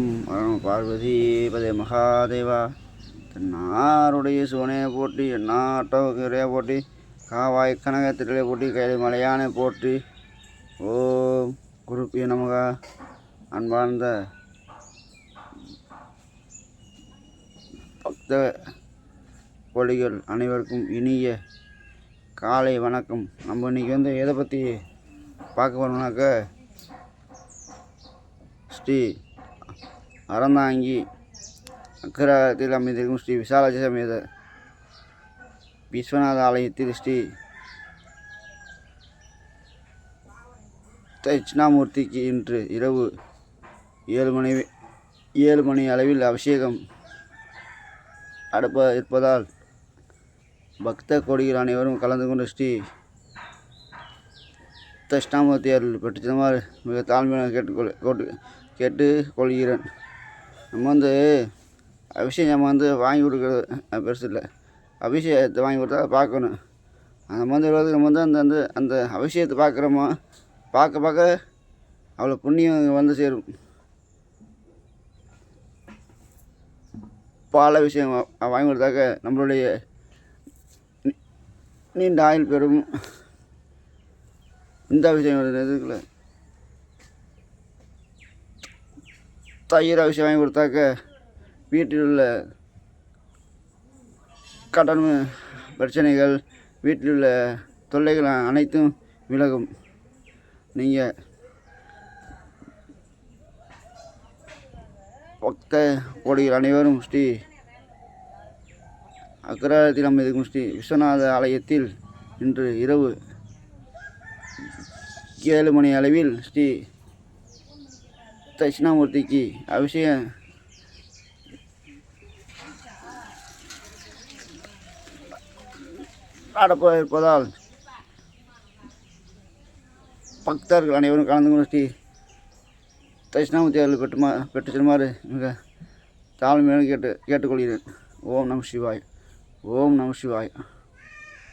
ஓம் அருண் பார்வதி பதே மகாதேவா. நாருடைய சிவனே போட்டி நாட்டவரே போட்டி காவாய் கனகத்திலே போட்டி கைலை மலையானை போட்டி ஓம் குருப்பிய நமக. அன்பார்ந்த பக்த கோழிகள் அனைவருக்கும் இனிய காலை வணக்கம். நம்ம இன்றைக்கி வந்து எதை பற்றி பார்க்க போனோம்னாக்க ஸ்ரீ அறந்தாங்கி அக்கரத்தில் அமைந்திருக்கும் ஸ்ரீ விசாலாட்சி சமேத விஸ்வநாத ஆலயத்தில் ஸ்ரீ தட்சிணாமூர்த்திக்கு இன்று இரவு ஏழு மணி ஏழு மணி அளவில் அபிஷேகம் அடுப்ப இருப்பதால் பக்த கோடிகள் அனைவரும் கலந்து கொண்டு ஸ்ரீ தட்சிணாமூர்த்தி அருள் பெற்றுமாறு மிக தாழ்மையாக கேட்டுக்கொள் கேட்டு கொள்கிறேன் நம்ம வந்து அபிஷேகம் நம்ம வந்து வாங்கி கொடுக்குறது பெருசு இல்லை. அபிஷேகத்தை வாங்கி கொடுத்தா பார்க்கணும். அந்த மாதிரி வந்து நம்ம வந்து அந்த அந்த அந்த அபிஷேகத்தை பார்க்குறோமோ பார்க்க பார்க்க அவ்வளோ புண்ணியம் வந்து சேரும். பால் அபிஷேகம் வாங்கி கொடுத்தாக்க நம்மளுடைய நீண்ட ஆயுள் பெறும். இந்த அபிஷேகம் இருக்குல்ல தயிர் அபிஷேகம் வாங்கி கொடுத்தாக்க வீட்டில் உள்ள கடன் பிரச்சனைகள் வீட்டில் உள்ள தொல்லைகள் அனைத்தும் விலகும். நீங்கள் பக்த கோடிகள் அனைவரும் ஸ்ரீ அக்ரஹத்தில் அமைந்திருக்கும் ஸ்ரீ விஸ்வநாத ஆலயத்தில் இன்று இரவு ஏழு மணி அளவில் ஸ்ரீ தட்சிணாமூர்த்திக்கு அபிஷேகம். நடப்ப இருப்பதால் பக்தர்கள் அனைவரும் கலந்து கொண்டு ஸ்ரீ தட்சிணாமூர்த்தி அவர்கள் பெற்றுமா பெற்று செல்லுமாறு மிக தாழ்மையாக கேட்டு கேட்டுக்கொள்கிறேன். ஓம் நம சிவாய். ஓம் நம சிவாய்.